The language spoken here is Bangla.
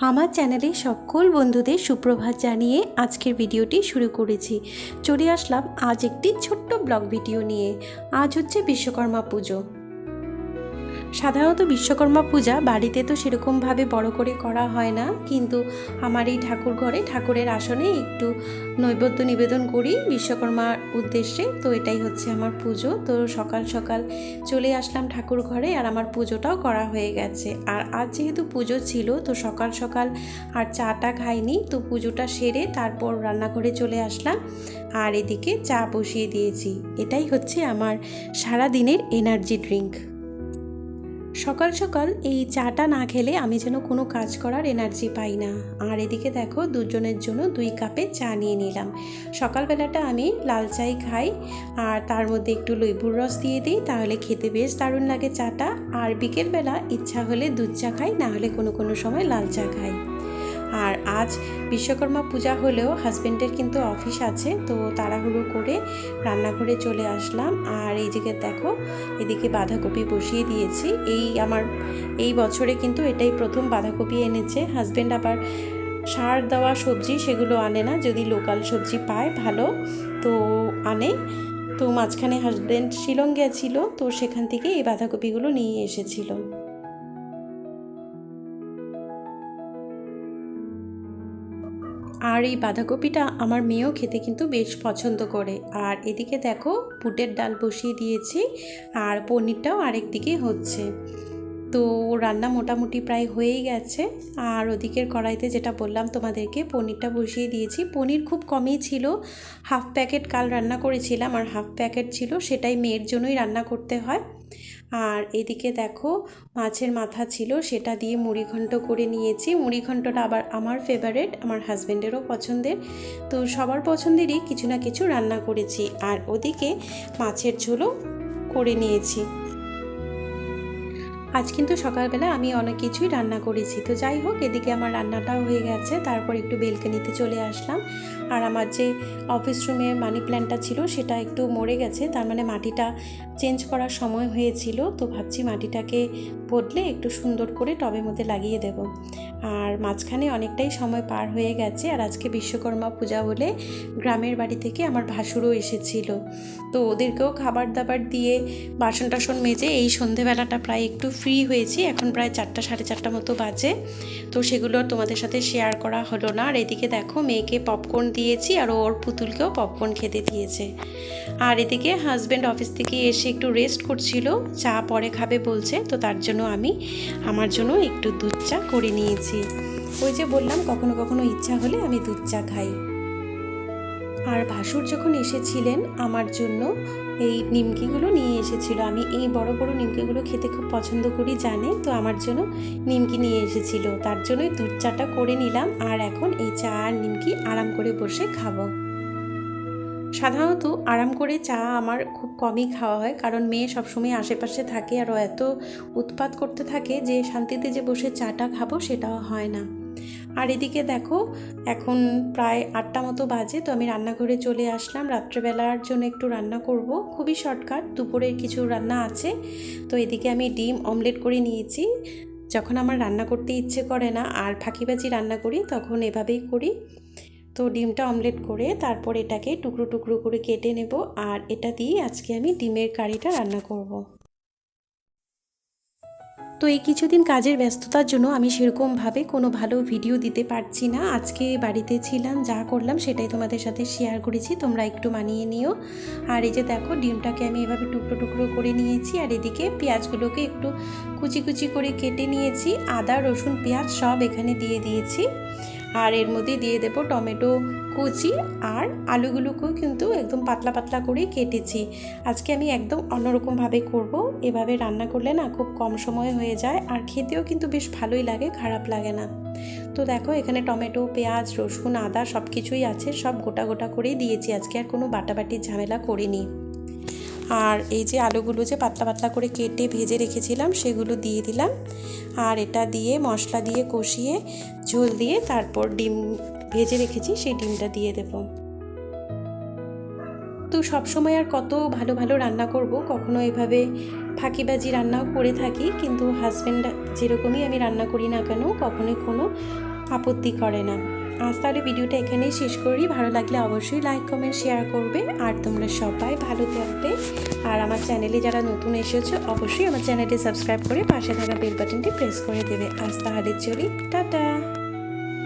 আমার চ্যানেলে সকল বন্ধুদের সুপ্রভাত জানিয়ে আজকের ভিডিওটি শুরু করেছি। চলে আসলাম আজ একটি ছোট্ট ব্লগ ভিডিও নিয়ে। আজ হচ্ছে বিশ্বকর্মা পুজো। সাধারণত বিশ্বকর্মা পূজা বাড়িতে তো সেরকমভাবে বড় করে করা হয় না, কিন্তু আমার এই ঠাকুর ঘরে ঠাকুরের আসনে একটু নৈবেদ্য নিবেদন করি বিশ্বকর্মার উদ্দেশ্যে। তো এটাই হচ্ছে আমার পুজো। তো সকাল সকাল চলে আসলাম ঠাকুর ঘরে আর আমার পুজোটাও করা হয়ে গেছে। আর আজ যেহেতু পুজো ছিল, তো সকাল সকাল আর চাটা খাইনি, তো পুজোটা সেরে তারপর রান্নাঘরে চলে আসলাম। আর এদিকে চা বসিয়ে দিয়েছি। এটাই হচ্ছে আমার সারা দিনের এনার্জি ড্রিঙ্ক সকাল সকাল এই চাটা না খেলে আমি যেন কোনো কাজ করার এনার্জি পাই না। আর এদিকে দেখো, দুজনের জন্য দুই কাপে চা নিয়ে নিলাম। সকালবেলাটা আমি লাল চাই খাই, আর তার মধ্যে একটু লেবুর রস দিয়ে দিই, তাহলে খেতে বেশ দারুণ লাগে চাটা। আর বিকেলবেলা ইচ্ছা হলে দুধ চা খাই, না হলে কোনো কোনো সময় লাল চা খাই। আর আজ বিশ্বকর্মা পূজা হলেও হাজব্যান্ডের কিন্তু অফিস আছে, তো তাড়াহুড়ো করে রান্নাঘরে চলে আসলাম। আর এই দিকে দেখো, এদিকে বাঁধাকপি বসিয়ে দিয়েছি। এই আমার, এই বছরে কিন্তু এটাই প্রথম বাঁধাকপি এনেছে। হাজব্যান্ড আবার সার দেওয়া সবজি সেগুলো আনে না, যদি লোকাল সবজি পায় ভালো, তো আনে। তো মাঝখানে হাজব্যান্ড শিলং গেছিল, তো সেখান থেকে এই বাঁধাকপিগুলো নিয়ে এসেছিল। আর এই বাঁধাকপিটা আমার মেয়েও খেতে কিন্তু বেশ পছন্দ করে। আর এদিকে দেখো বুটের ডাল বসিয়ে দিয়েছি আর পনিরটাও আরেক দিকে হচ্ছে। তো রান্না মোটামুটি প্রায় হয়েই গেছে। আর ওদিকের কড়াইতে যেটা বললাম তোমাদেরকে, পনিরটা বসিয়ে দিয়েছি। পনির খুব কমই ছিল। হাফ প্যাকেট কাল রান্না করেছিলাম আর হাফ প্যাকেট ছিল, সেটাই মেয়ের জন্যই রান্না করতে হয়। আর এদিকে দেখো মাছের মাথা ছিল, সেটা দিয়ে মুড়িঘণ্ট করে নিয়েছি। মুড়িঘণ্টটা আবার আমার ফেভারেট আমার হাজব্যান্ডেরও পছন্দের। তো সবার পছন্দেরই কিছু না কিছু রান্না করেছি। আর ওদিকে মাছের ঝোলও করে নিয়েছি। আজ কিন্তু সকালবেলা আমি অনেক কিছুই রান্না করেছি। তো যাই হোক, এদিকে আমার রান্নাটাও হয়ে গেছে, তারপর একটু বেলকানিতে চলে আসলাম। আর আমার যে অফিস রুমে মানি প্ল্যান্টটা ছিল, সেটা একটু মরে গেছে, তার মানে মাটিটা চেঞ্জ করার সময় হয়েছিল। তো ভাবছি মাটিটাকে বদলে একটু সুন্দর করে টবের মধ্যে লাগিয়ে দেব। আর মাঝখানে অনেকটাই সময় পার হয়ে গেছে, আর আজকে বিশ্বকর্মা পূজা বলে গ্রামের বাড়ি থেকে আমার ভাসুরও এসেছিল। তো ওদেরকেও খাবার দাবার দিয়ে বাসন টাসন মেজে এই সন্ধেবেলাটা প্রায় একটু ফ্রি হয়েছি, এখন প্রায় চারটা, সাড়ে চারটা মতো বাজে। তো সেগুলো তোমাদের সাথে শেয়ার করা হলো না। আর এদিকে দেখো, মেয়েকে পপকর্ন দিয়েছি আর ওর পুতুলকেও পপকর্ন খেতে দিয়েছে। আর এদিকে হাজব্যান্ড অফিস থেকে এসে একটু রেস্ট করছিল, চা পরে খাবে বলছে, তো তার জন্য আমি আমার জন্য একটু দুধ চা করে নিয়েছি। ওই যে বললাম, কখনো কখনো ইচ্ছা হলে আমি দুধ চা খাই। আর ভাসুর যখন এসেছিলেন আমার জন্য, এই নিমকিগুলো নিয়ে এসেছিল। আমি এই বড় বড় নিমকিগুলো খেতে খুব পছন্দ করি, জানে? তো আমার জন্য নিমকি নিয়ে এসেছিল। তার জন্যই দুধ চাটা করে নিলাম আর এখন এই চা আর নিমকি আরাম করে বসে খাব। সাধারণত আরাম করে চা আমার খুব কমই খাওয়া হয়, কারণ মেয়ে সবসময় আশেপাশে থাকে আর এত উৎপাত করতে থাকে যে শান্তিতে যে বসে চাটা খাব সেটাও হয় না। আর এদিকে দেখো, এখন প্রায় আটটা মতো বাজে, তো আমি রান্নাঘরে চলে আসলাম। রাত্রেবেলার জন্য একটু রান্না করব। খুবই শর্টকাট, দুপুরের কিছু রান্না আছে। তো এদিকে আমি ডিম অমলেট করে নিয়েছি। যখন আমার রান্না করতে ইচ্ছে করে না, আর ফাঁকিবাজি রান্না করি, তখন এভাবেই করি। তো ডিমটা অমলেট করে তারপর এটাকে টুকরো টুকরো করে কেটে নেব। আর এটা দিয়ে আজকে আমি ডিমের কারিটা রান্না করব। তো এই কিছুদিন কাজের ব্যস্ততার জন্য আমি সেরকমভাবে কোনো ভালো ভিডিও দিতে পারছি না। আজকে বাড়িতে ছিলাম, যা করলাম সেটাই তোমাদের সাথে শেয়ার করেছি। তোমরা একটু মানিয়ে নিও। আর এই যে দেখো, ডিমটাকে আমি এভাবে টুকরো টুকরো করে নিয়েছি। আর এদিকে পেঁয়াজগুলোকে একটু কুচি কুচি করে কেটে নিয়েছি। আদা, রসুন, পেঁয়াজ সব এখানে দিয়ে দিয়েছি। আর এর মধ্যে দিয়ে দেব টমেটো কুচি আর আলুগুলোকেও কিন্তু একদম পাতলা পাতলা করে কেটেছি। আজকে আমি একদম অন্যরকমভাবে করব। এভাবে রান্না করলে না খুব কম সময় হয়ে যায় আর খেতেও কিন্তু বেশ ভালোই লাগে, খারাপ লাগে না। তো দেখো এখানে টমেটো, পেঁয়াজ, রসুন, আদা সব কিছুই আছে, সব গোটা গোটা করেই দিয়েছি। আজকে আর কোনো বাটাবাটির ঝামেলা করিনি। আর এই যে আলুগুলো যে পাতলা পাতলা করে কেটে ভেজে রেখেছিলাম, সেগুলো দিয়ে দিলাম। আর এটা দিয়ে মশলা দিয়ে কষিয়ে ঝোল দিয়ে তারপর ডিম ভেজে রেখেছি, সেই ডিমটা দিয়ে দেবো। তো সবসময় আর কত ভালো ভালো রান্না করব, কখনো এভাবে ফাঁকিবাজি রান্নাও করে থাকি, কিন্তু হাজব্যান্ড যেরকমই আমি রান্না করি না কেন, কখনোই কোনো আপত্তি করে না। আজ তাহলে ভিডিওটা এখানেই শেষ করি। ভালো লাগলে অবশ্যই লাইক কমেন্ট শেয়ার করবে। আর তোমরা সবাই ভালো থাকবে। আর আমার চ্যানেলে যারা নতুন এসেছ, অবশ্যই আমার চ্যানেলটি সাবস্ক্রাইব করে পাশে থাকা বেল বাটনটি প্রেস করে দেবে। আজ তাহলে চলি। টাটা!